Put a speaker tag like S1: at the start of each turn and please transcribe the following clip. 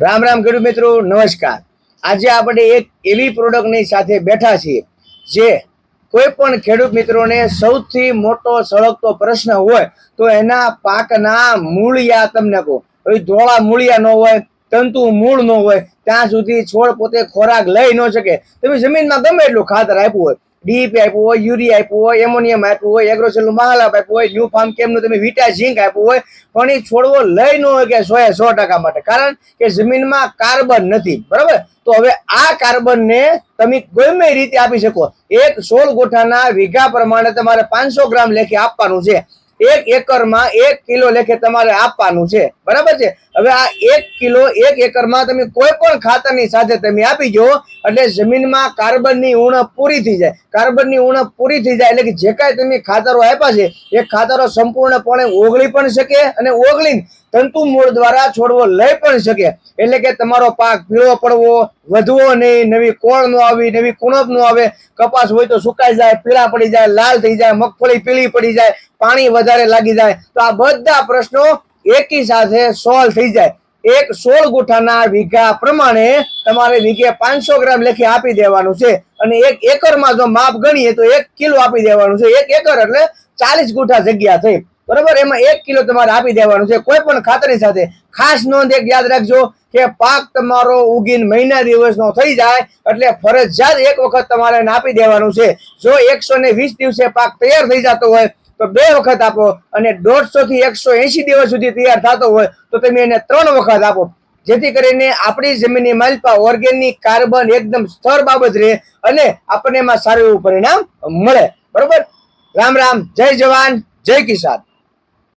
S1: રામ રામ ખેડૂત મિત્રો, નમસ્કાર. આજે આપણે એક એવી પ્રોડક્ટની સાથે બેઠા છીએ, જે કોઈ પણ ખેડૂત મિત્રોને સૌથી મોટો સળગતો પ્રશ્ન હોય, તો એના પાકના મૂળિયા તમને કહો. હવે ધોળા મૂળિયા ન હોય, તંતુ મૂળ ન હોય, ત્યાં સુધી છોડ પોતે ખોરાક લઈ ન શકે. તમે જમીનમાં ગમે એટલું ખાતર આપ્યું હોય ડીપી આપ્યું હોય, યુરિયા આપ્યું હોય, એમોનિયમ આપ્યું હોય, એગ્રોસેલનું મહાલાપ આપ્યું હોય ન્યૂ ફાર્મ કેમનું તમે વિટા ઝીંક આપ્યું હોય, પણ એ છોડવો લઈ ન હોય કે સો સો ટકા માટે. કારણ કે જમીનમાં કાર્બન નથી, બરાબર? તો હવે આ કાર્બનને તમે ગમે રીતે આપી શકો. એક સોળ ગોઠાના વીઘા પ્રમાણે તમારે પાંચસો ગ્રામ લેખે આપવાનું છે. એક એકરમાં એક કિલો લેખે તમારે આપવાનું છે. બરાબર છે? હવે આ એક કિલો એક એકરમાં તમે કોઈ પણ ખાતરની સાથે તમે આપી જો એટલે જમીનમાં કાર્બનની ઉણપ પૂરી થઈ જાય. કાર્બનની ઉણપ પૂરી થઈ જાય એટલે કે જે કાંઈ તમે ખાતરો આપ્યા છે, એ ખાતરો સંપૂર્ણપણે ઓગળી પણ શકે અને ઓગળીને તંતુ મૂળ દ્વારા છોડવો લઈ પણ શકે. એટલે કે તમારો પાક પીળો પડવો, વધવો નહીં, નવી કોળ નો આવી, નવી કુણપ નો આવે, કપાસ હોય તો સુકાઈ જાય, પીળા પડી જાય, લાલ થઈ જાય, મગફળી પીળી પડી જાય, પાણી વધારે લાગી જાય. તો આ બધા પ્રશ્નો એકી સાથે સોલ્વ થઈ જાય. એક સોળ ગુઠાના વીઘા પ્રમાણે તમારે વીઘે પાંચસો ગ્રામ લેખી આપી દેવાનું છે. અને એક એકરમાં જો માપ ગણીએ તો એક કિલો આપી દેવાનું છે. એક એકર એટલે ચાલીસ ગુઠા જગ્યા થઈ. બરોબર? એમાં એક કિલો તમારે આપી દેવાનું છે. કોઈ પણ ખાતરની સાથે ખાસ નોંધ એક યાદ રાખજો કે પાક તમારો ઉગીન મહિના દિવસનો થઈ જાય એટલે ફરજિયાત એક વખત તમારે આપી દેવાનું છે. જો એકસો ને વીસ દિવસે પાક તૈયાર થઈ જતો હોય, તો બે વખત આપો અને દોઢસો થી એકસો એસી દિવસ સુધી તૈયાર થતો હોય, તો તમે એને ત્રણ વખત આપો. જેથી કરીને આપણી જમીનની માલિકા ઓર્ગેનિક કાર્બન એકદમ સ્થળ બાબત રહે અને આપણને એમાં સારું એવું પરિણામ મળે. બરોબર? રામ રામ. જય જવાન. જય કિસાન.